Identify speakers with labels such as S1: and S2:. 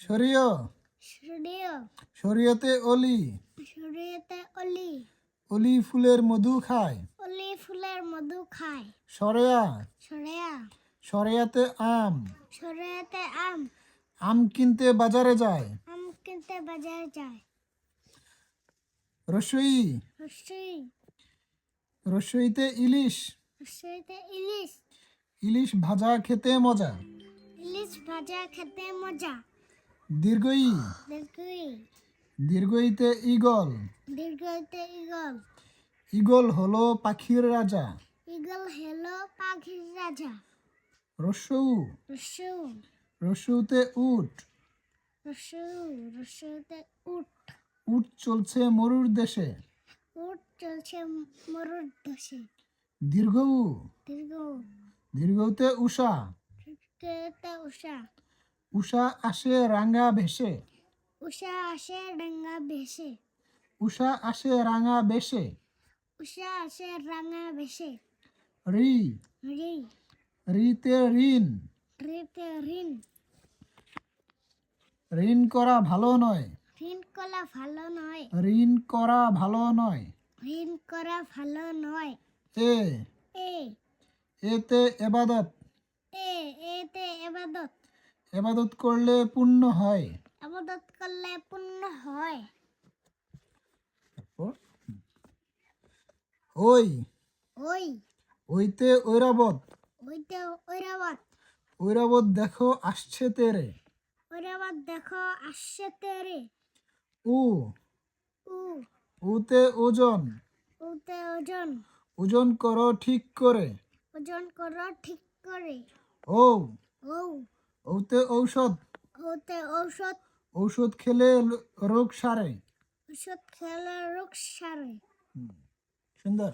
S1: শরীয়?
S2: সূর্য
S1: শরীয়তে অলি?
S2: সূর্যতে অলি।
S1: অলি ফুলের মধু খায়?
S2: অলি ফুলের মধু খায়।
S1: সরেয়া?
S2: সরেয়া।
S1: সরেয়াতে আম?
S2: সরেয়াতে আম।
S1: আম কিনতে বাজারে যায়?
S2: আম কিনতে বাজার যায়।
S1: রসই?
S2: রসই।
S1: রসইতে ইলিশ?
S2: রসইতে ইলিশ।
S1: ইলিশ ভাজা খেতে মজা?
S2: ইলিশ ভাজা খেতে মজা।
S1: দীর্ঘই?
S2: দীর্ঘই।
S1: দীর্ঘইতে ইগল
S2: দীর্ঘতে ইগল
S1: ইগল হলো পাখির রাজা।
S2: ইগল হেলো পাখির রাজা।
S1: রসৌ?
S2: রসু।
S1: রসৌতে উট।
S2: রসু রসুতে উট।
S1: উট চলছে মরুর দেশে।
S2: উট চলছে মরুর দশে।
S1: দীর্ঘ
S2: দীর্ঘ
S1: দীর্ঘতে উষা।
S2: দীর্ঘতে উষা।
S1: উষা আসে রাঙা ভেসে।
S2: উষা আসে ডাঙ্গা বেশে
S1: উষা আসে রাঙা বেশে
S2: উষা আসে রাঙা বেশে
S1: রি।
S2: রি।
S1: রিতে ঋণ।
S2: রিতে ঋণ।
S1: ঋণ করা ভালো নয়।
S2: ঋণ করা ভালো নয়।
S1: ঋণ করা ভালো নয়।
S2: ঋণ করা ভালো নয়।
S1: এ।
S2: এ।
S1: এতে এবাদত।
S2: এ এতে এবাদত।
S1: এবাদত করলে পুণ্য হয়।
S2: আবাদত করলে পূর্ণ হয়।
S1: তারপর? ওই।
S2: ওই।
S1: ওইতে ঐরাবত।
S2: ওইতে ঐরাবত।
S1: ঐরাবত দেখো আসছে তেরে।
S2: ঐরাবত দেখো আসছে তেরে।
S1: উ।
S2: উ।
S1: উতে ওজন।
S2: উতে ওজন।
S1: ওজন করো ঠিক করে।
S2: ওজন করো ঠিক করে।
S1: ও
S2: ও
S1: ওতে ঔষধ?
S2: ওতে ঔষধ।
S1: ঔষধ খেলে রোগ সারে?
S2: ঔষধ খেলে রোগ সারে।
S1: সুন্দর।